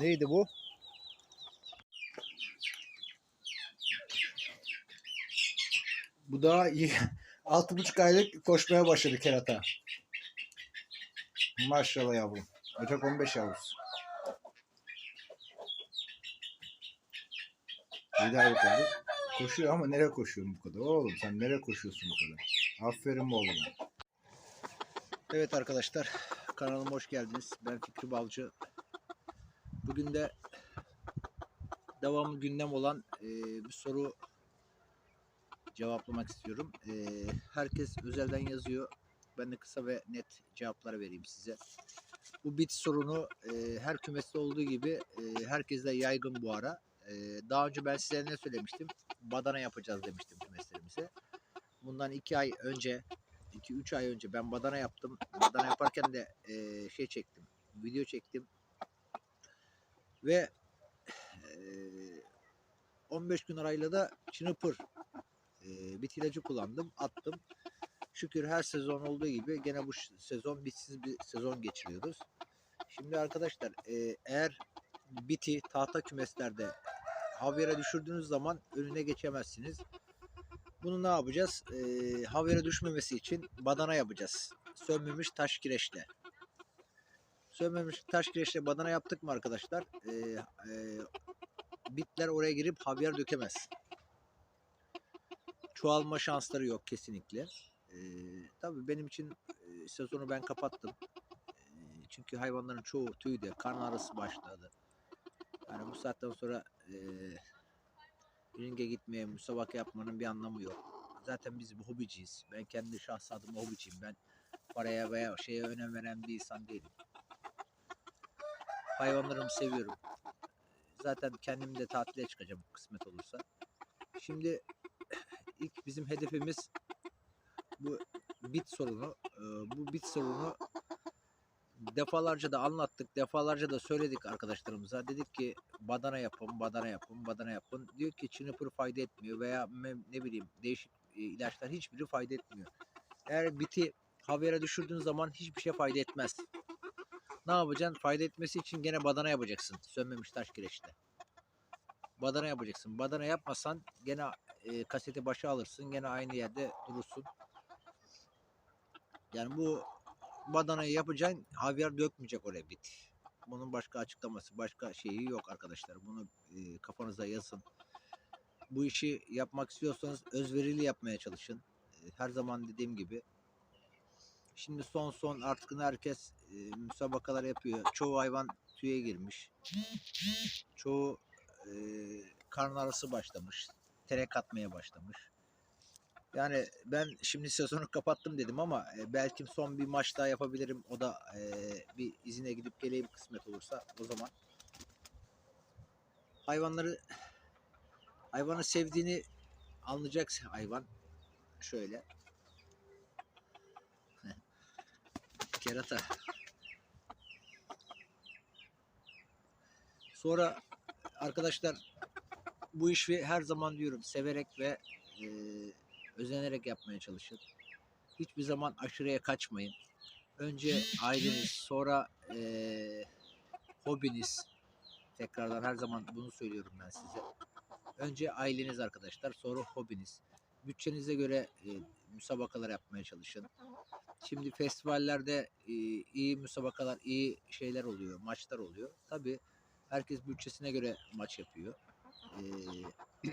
Neydi bu? Bu da iyi. Altı buçuk aylık koşmaya başladı kerata. Maşallah yavrum. Ocak 15 yavrusu. 7 aylık oldu. Koşuyor ama nereye koşuyorsun bu kadar? Oğlum sen nereye koşuyorsun bu kadar? Aferin oğluma. Evet arkadaşlar kanalıma hoş geldiniz. Ben Fikri Balcı. Bugün de devamlı gündem olan e, bir soru cevaplamak istiyorum. E, herkes özelden yazıyor. Ben de kısa ve net cevaplar vereyim size. Bu bit sorunu e, her kümeste olduğu gibi e, herkeste yaygın bu ara. E, daha önce ben size ne söylemiştim? Badana yapacağız demiştim kümeslerimize. Bundan iki ay önce 2-3 ay önce ben badana yaptım. Badana yaparken de e, şey çektim. Video çektim. Ve e, 15 gün arayla da çınıpır e, bit ilacı kullandım. Attım. Şükür her sezon olduğu gibi gene bu sezon bitsiz bir sezon geçiriyoruz. Şimdi arkadaşlar e, eğer biti tahta kümeslerde havyara düşürdüğünüz zaman önüne geçemezsiniz. Bunu ne yapacağız? Ee, havyara düşmemesi için badana yapacağız. Sönmemiş taş kireçle. Sönmemiş taş kireçle badana yaptık mı arkadaşlar? Ee, e, bitler oraya girip havyar dökemez. Çoğalma şansları yok kesinlikle. Ee, tabii benim için e, sezonu ben kapattım. Ee, çünkü hayvanların çoğu tüyde, karın ağrısı başladı. Yani bu saatten sonra e, ringe gitmeye, müsabaka yapmanın bir anlamı yok. Zaten biz bir hobiciyiz. Ben kendi şahs hobiciyim. Ben paraya veya şeye önem veren bir insan değilim. Hayvanlarımı seviyorum. Zaten kendim de tatile çıkacağım kısmet olursa. Şimdi ilk bizim hedefimiz bu bit sorunu. Ee, Bu bit sorunu defalarca da anlattık, defalarca da söyledik arkadaşlarımıza. Dedik ki badana yapın, badana yapın, badana yapın. Diyor ki çınıpır fayda etmiyor veya ne bileyim değişik e, ilaçlar hiçbiri fayda etmiyor. Eğer biti havyara düşürdüğün zaman hiçbir şey fayda etmez. Ne yapacaksın? Fayda etmesi için gene badana yapacaksın. Sönmemiş taş kireçte. Badana yapacaksın. Badana yapmasan gene e, kaseti başa alırsın. Gene aynı yerde durursun. Yani bu badanayı yapacaksın. Havyar dökmeyecek oraya bit. Bunun başka açıklaması, başka şeyi yok arkadaşlar. Bunu e, kafanıza yazın. Bu işi yapmak istiyorsanız özverili yapmaya çalışın. E, her zaman dediğim gibi. Şimdi son son artık herkes e, müsabakalar yapıyor. Çoğu hayvan tüye girmiş. Çoğu e, karın ağrısı başlamış. Terek atmaya başlamış. Yani ben şimdi sezonu kapattım dedim ama e, belki son bir maç daha yapabilirim. O da e, bir izine gidip geleyim kısmet olursa o zaman. Hayvanları hayvanı sevdiğini anlayacak hayvan. Şöyle. Kerata. Sonra arkadaşlar bu işi her zaman diyorum severek ve e, özenerek yapmaya çalışın. Hiçbir zaman aşırıya kaçmayın. Önce aileniz, sonra eee, hobiniz. Tekrardan her zaman bunu söylüyorum ben size. Önce aileniz arkadaşlar, sonra hobiniz. Bütçenize göre e, müsabakalar yapmaya çalışın. Şimdi festivallerde e, iyi müsabakalar, iyi şeyler oluyor, maçlar oluyor. Tabii herkes bütçesine göre maç yapıyor. Eee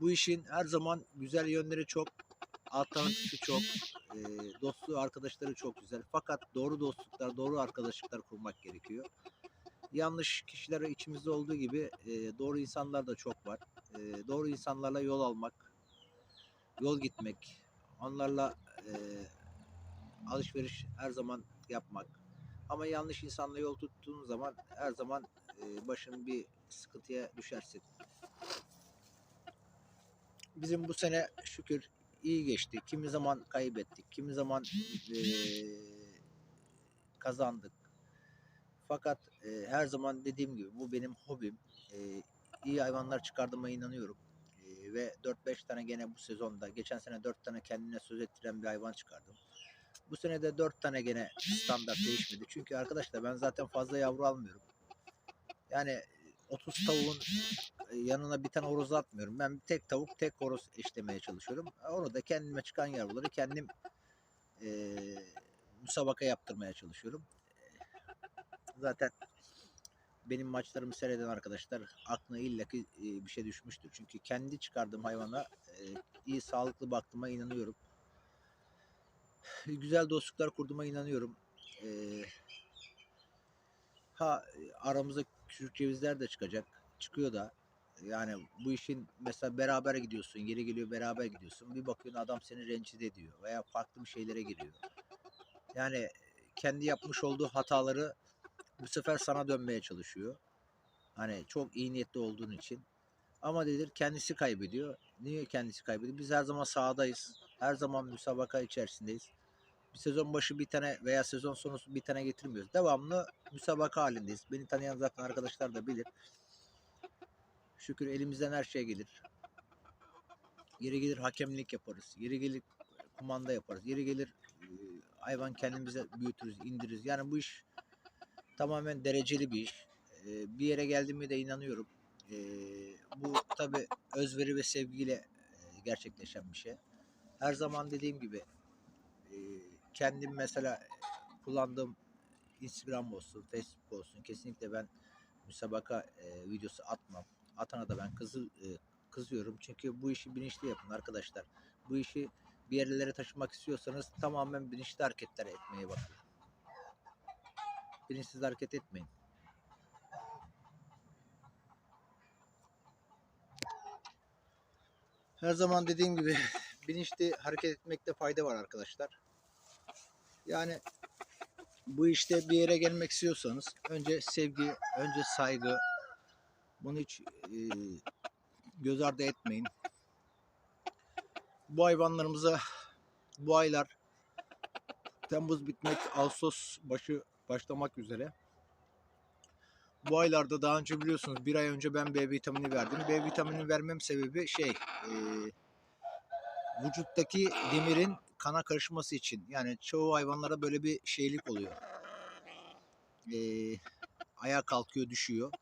bu işin her zaman güzel yönleri çok, alternatifi çok, e, dostluğu arkadaşları çok güzel. Fakat doğru dostluklar, doğru arkadaşlıklar kurmak gerekiyor. Yanlış kişiler içimizde olduğu gibi e, doğru insanlar da çok var. E, doğru insanlarla yol almak, yol gitmek, onlarla e, alışveriş her zaman yapmak. Ama yanlış insanla yol tuttuğun zaman her zaman e, başın bir sıkıntıya düşersin bizim bu sene şükür iyi geçti. Kimi zaman kaybettik, kimi zaman eee, kazandık. Fakat eee, her zaman dediğim gibi bu benim hobim. Eee iyi hayvanlar çıkardığıma inanıyorum. Eee, ve 4-5 tane gene bu sezonda, geçen sene 4 tane kendine söz ettiren bir hayvan çıkardım. Bu sene de 4 tane gene standart değişmedi. Çünkü arkadaşlar ben zaten fazla yavru almıyorum. Yani 30 tavuğun e, yanına bir tane horoz atmıyorum. Ben tek tavuk tek horoz eşlemeye çalışıyorum. Onu da kendime çıkan yavruları kendim e, müsabaka yaptırmaya çalışıyorum. Zaten benim maçlarımı seyreden arkadaşlar aklına illaki e, bir şey düşmüştür. Çünkü kendi çıkardığım hayvana e, iyi sağlıklı baktığıma inanıyorum. Güzel dostluklar kurduğuma inanıyorum. E, ha aramızda küçük cevizler de çıkacak. Çıkıyor da. Yani bu işin mesela beraber gidiyorsun, yeri geliyor beraber gidiyorsun. Bir bakıyorsun adam seni rencide ediyor veya farklı bir şeylere giriyor. Yani kendi yapmış olduğu hataları bu sefer sana dönmeye çalışıyor. Hani çok iyi niyetli olduğun için. Ama dedir kendisi kaybediyor. Niye kendisi kaybediyor? Biz her zaman sahadayız. Her zaman müsabaka içerisindeyiz. Bir sezon başı bir tane veya sezon sonu bir tane getirmiyoruz. Devamlı müsabaka halindeyiz. Beni tanıyan zaten arkadaşlar da bilir. Şükür elimizden her şey gelir. Yeri gelir hakemlik yaparız. Yeri gelir kumanda yaparız. Yeri gelir hayvan kendimize büyütürüz, indiririz. Yani bu iş tamamen dereceli bir iş. E, bir yere geldiğime de inanıyorum. E, bu tabi özveri ve sevgiyle e, gerçekleşen bir şey. Her zaman dediğim gibi e, kendim mesela kullandığım Instagram olsun, Facebook olsun kesinlikle ben müsabaka e, videosu atmam. Atana da ben kızı e, kızıyorum. Çünkü bu işi bilinçli yapın arkadaşlar. Bu işi bir yerlere taşımak istiyorsanız tamamen bilinçli hareketler etmeye bakın. Bilinçsiz hareket etmeyin. Her zaman dediğim gibi bilinçli hareket etmekte fayda var arkadaşlar. Yani bu işte bir yere gelmek istiyorsanız önce sevgi, önce saygı bunu hiç e, göz ardı etmeyin. Bu hayvanlarımıza bu aylar Temmuz bitmek, Ağustos başı başlamak üzere. Bu aylarda daha önce biliyorsunuz bir ay önce ben B vitamini verdim. B vitamini vermem sebebi şey e, vücuttaki demirin kana karışması için. Yani çoğu hayvanlara böyle bir şeylik oluyor. E, ayağa kalkıyor, düşüyor.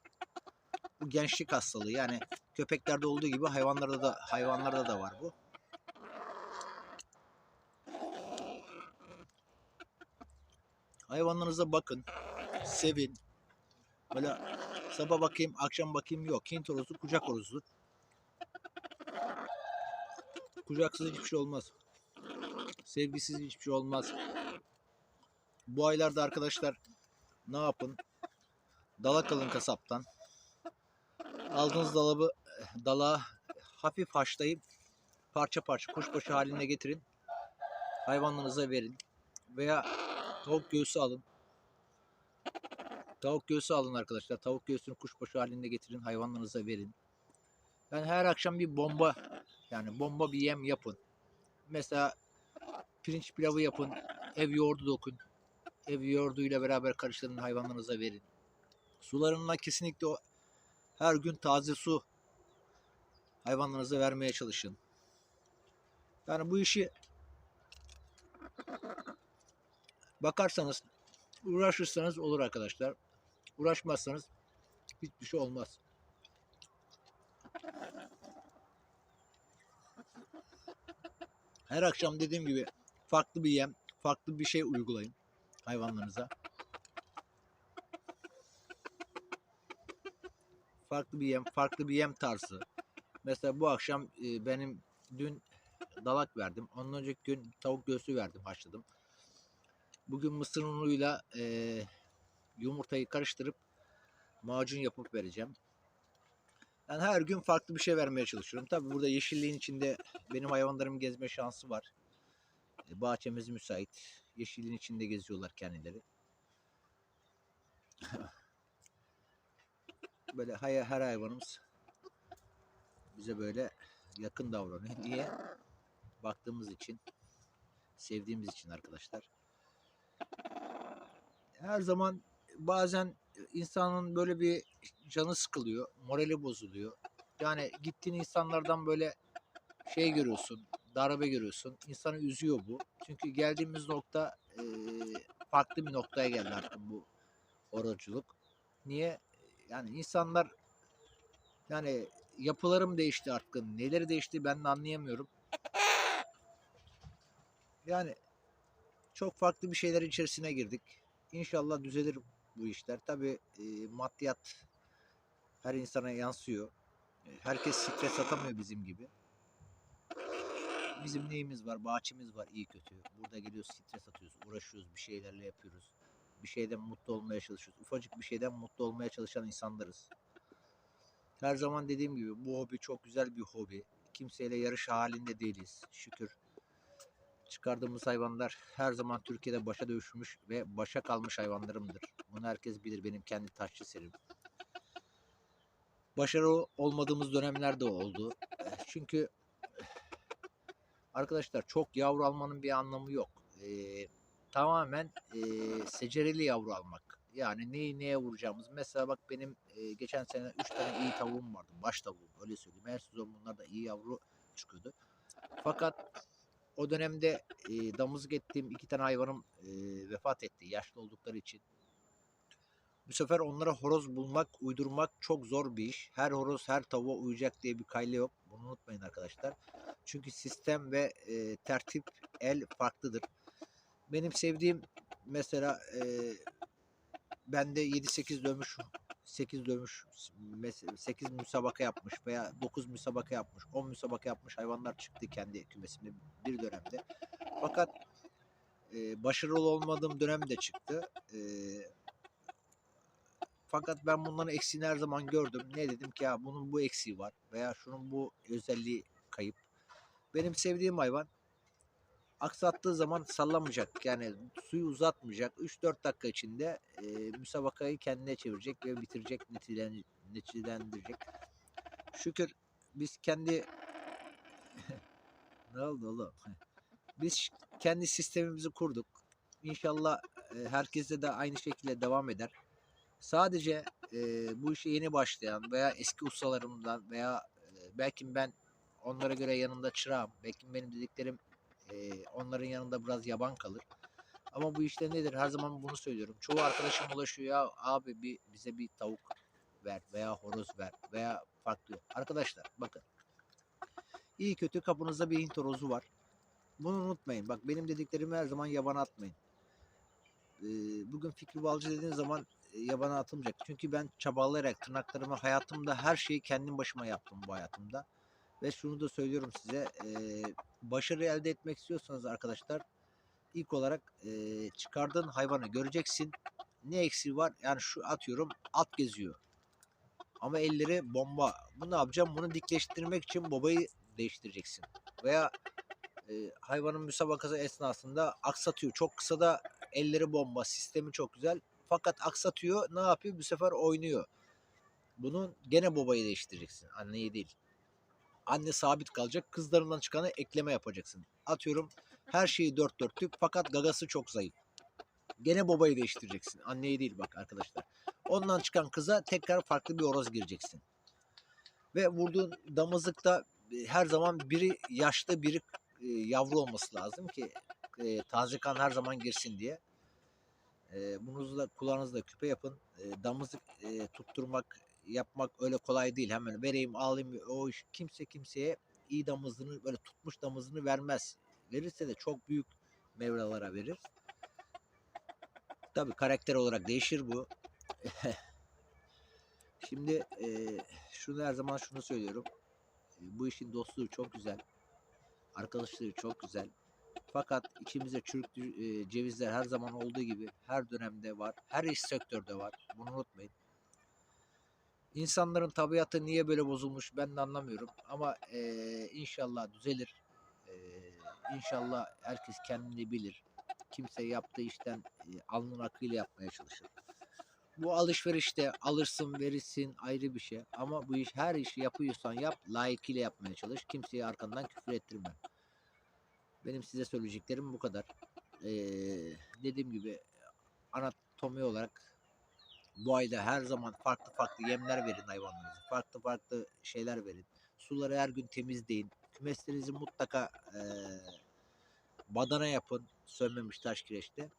Bu gençlik hastalığı. Yani köpeklerde olduğu gibi hayvanlarda da hayvanlarda da var bu. Hayvanlarınıza bakın. Sevin. Böyle sabah bakayım, akşam bakayım yok. Hint horozu kucak horozudur. Kucaksız hiçbir şey olmaz. Sevgisiz hiçbir şey olmaz. Bu aylarda arkadaşlar ne yapın? Dalak alın kasaptan. Aldığınız dalabı dala hafif haşlayıp parça parça kuşbaşı haline getirin. Hayvanlarınıza verin. Veya tavuk göğsü alın. Tavuk göğsü alın arkadaşlar. Tavuk göğsünü kuşbaşı halinde getirin. Hayvanlarınıza verin. Yani her akşam bir bomba yani bomba bir yem yapın. Mesela pirinç pilavı yapın. Ev yoğurdu dokun. Ev yoğurduyla beraber karıştırın hayvanlarınıza verin. Sularına kesinlikle o her gün taze su hayvanlarınıza vermeye çalışın. Yani bu işi bakarsanız uğraşırsanız olur arkadaşlar. Uğraşmazsanız hiçbir şey olmaz. Her akşam dediğim gibi farklı bir yem, farklı bir şey uygulayın hayvanlarınıza. Farklı bir yem, farklı bir yem tarzı. Mesela bu akşam e, benim dün dalak verdim. Ondan önceki gün tavuk göğsü verdim, haşladım. Bugün mısır unuyla e, yumurtayı karıştırıp macun yapıp vereceğim. Yani her gün farklı bir şey vermeye çalışıyorum. Tabi burada yeşilliğin içinde benim hayvanlarım gezme şansı var. E, bahçemiz müsait. Yeşilliğin içinde geziyorlar kendileri. böyle her hayvanımız bize böyle yakın davranıyor. Niye? Baktığımız için, sevdiğimiz için arkadaşlar. Her zaman bazen insanın böyle bir canı sıkılıyor, morali bozuluyor. Yani gittiğin insanlardan böyle şey görüyorsun, darbe görüyorsun. İnsanı üzüyor bu. Çünkü geldiğimiz nokta e, farklı bir noktaya geldi artık bu horozculuk. Niye? Yani insanlar yani yapılarım değişti artık. Neleri değişti ben de anlayamıyorum. Yani çok farklı bir şeyler içerisine girdik. İnşallah düzelir bu işler. Tabii e, maddiyat her insana yansıyor. E, Herkes stres atamıyor bizim gibi. Bizim neyimiz var? Bahçemiz var iyi kötü. Burada geliyoruz stres atıyoruz, uğraşıyoruz, bir şeylerle yapıyoruz. Bir şeyden mutlu olmaya çalışıyoruz. Ufacık bir şeyden mutlu olmaya çalışan insanlarız. Her zaman dediğim gibi bu hobi çok güzel bir hobi. Kimseyle yarış halinde değiliz. Şükür. Çıkardığımız hayvanlar her zaman Türkiye'de başa dövüşmüş ve başa kalmış hayvanlarımdır. Bunu herkes bilir benim kendi taşçı serim. Başarılı olmadığımız dönemler de oldu. Eh, Çünkü arkadaşlar çok yavru almanın bir anlamı yok. Ee, tamamen e, secereli yavru almak. Yani neyi neye vuracağımız. Mesela bak benim e, geçen sene 3 tane iyi tavuğum vardı. Baş tavuğum öyle söyleyeyim. Her sezon bunlar da iyi yavru çıkıyordu. Fakat o dönemde e, damızlık ettiğim iki tane hayvanım e, vefat etti yaşlı oldukları için. Bu sefer onlara horoz bulmak, uydurmak çok zor bir iş. Her horoz her tavuğa uyacak diye bir kaydı yok. Bunu unutmayın arkadaşlar. Çünkü sistem ve e, tertip el farklıdır. Benim sevdiğim mesela e, bende 7-8 dövmüş 8 dövmüş 8 müsabaka yapmış veya 9 müsabaka yapmış 10 müsabaka yapmış hayvanlar çıktı kendi kümesimde bir dönemde. Fakat e, başarılı olmadığım dönem de çıktı. E, fakat ben bunların eksiğini her zaman gördüm. Ne dedim ki ya bunun bu eksiği var veya şunun bu özelliği kayıp. Benim sevdiğim hayvan aksattığı zaman sallamayacak. Yani suyu uzatmayacak. 3-4 dakika içinde e, müsabakayı kendine çevirecek ve bitirecek, netilen- neticelendirecek. Şükür biz kendi ne oldu oğlum? Biz kendi sistemimizi kurduk. İnşallah e, herkese de aynı şekilde devam eder. Sadece e, bu işe yeni başlayan veya eski ustalarımdan veya e, belki ben onlara göre yanında çırağım. Belki benim dediklerim onların yanında biraz yaban kalır. Ama bu işte nedir? Her zaman bunu söylüyorum. Çoğu arkadaşım ulaşıyor ya abi bir bize bir tavuk ver veya horoz ver veya farklı. Arkadaşlar bakın. İyi kötü kapınızda bir Hint horozu var. Bunu unutmayın. Bak benim dediklerimi her zaman yabana atmayın. Ee, bugün Fikri Balcı dediğin zaman e, yabana atılmayacak. Çünkü ben çabalayarak tırnaklarımı hayatımda her şeyi kendim başıma yaptım bu hayatımda. Ve şunu da söylüyorum size. e, başarı elde etmek istiyorsanız arkadaşlar ilk olarak e, çıkardığın hayvanı göreceksin. Ne eksiği var? Yani şu atıyorum at geziyor. Ama elleri bomba. Bu ne yapacağım? Bunu dikleştirmek için babayı değiştireceksin. Veya e, hayvanın müsabakası esnasında aksatıyor. Çok kısa da elleri bomba. Sistemi çok güzel. Fakat aksatıyor. Ne yapıyor? Bu sefer oynuyor. Bunun gene babayı değiştireceksin. Anneyi değil. Anne sabit kalacak. Kızlarından çıkanı ekleme yapacaksın. Atıyorum her şeyi dört dörtlük fakat gagası çok zayıf. Gene babayı değiştireceksin. Anneyi değil bak arkadaşlar. Ondan çıkan kıza tekrar farklı bir horoz gireceksin. Ve vurduğun damızlıkta e, her zaman biri yaşlı biri e, yavru olması lazım ki e, taze kan her zaman girsin diye. E, bunu da kulağınızda küpe yapın. E, damızlık e, tutturmak, yapmak öyle kolay değil. Hemen vereyim, alayım. O iş kimse kimseye iyi damızlığını böyle tutmuş damızlığını vermez. Verirse de çok büyük mevralara verir. Tabii karakter olarak değişir bu. Şimdi e, şunu her zaman şunu söylüyorum. E, bu işin dostluğu çok güzel. Arkadaşlığı çok güzel. Fakat içimizde çürüklü e, cevizler her zaman olduğu gibi her dönemde var. Her iş sektörde var. Bunu unutmayın. İnsanların tabiatı niye böyle bozulmuş ben de anlamıyorum. Ama e, inşallah düzelir. E, inşallah herkes kendini bilir. Kimse yaptığı işten e, alnın akıyla yapmaya çalışır. Bu alışverişte alırsın verirsin ayrı bir şey. Ama bu iş her işi yapıyorsan yap layıkıyla yapmaya çalış. Kimseye arkandan küfür ettirme. Benim size söyleyeceklerim bu kadar. Ee, dediğim gibi anatomi olarak bu ayda her zaman farklı farklı yemler verin hayvanlarınıza. Farklı farklı şeyler verin. Suları her gün temizleyin. Kümeslerinizi mutlaka eee badana yapın. Sönmemiş taş kireçte.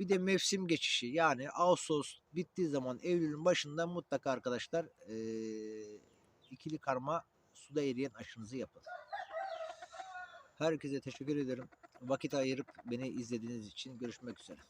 Bir de mevsim geçişi yani Ağustos bittiği zaman Eylül'ün başında mutlaka arkadaşlar eee, ikili karma suda eriyen aşınızı yapın. Herkese teşekkür ederim. Vakit ayırıp beni izlediğiniz için görüşmek üzere.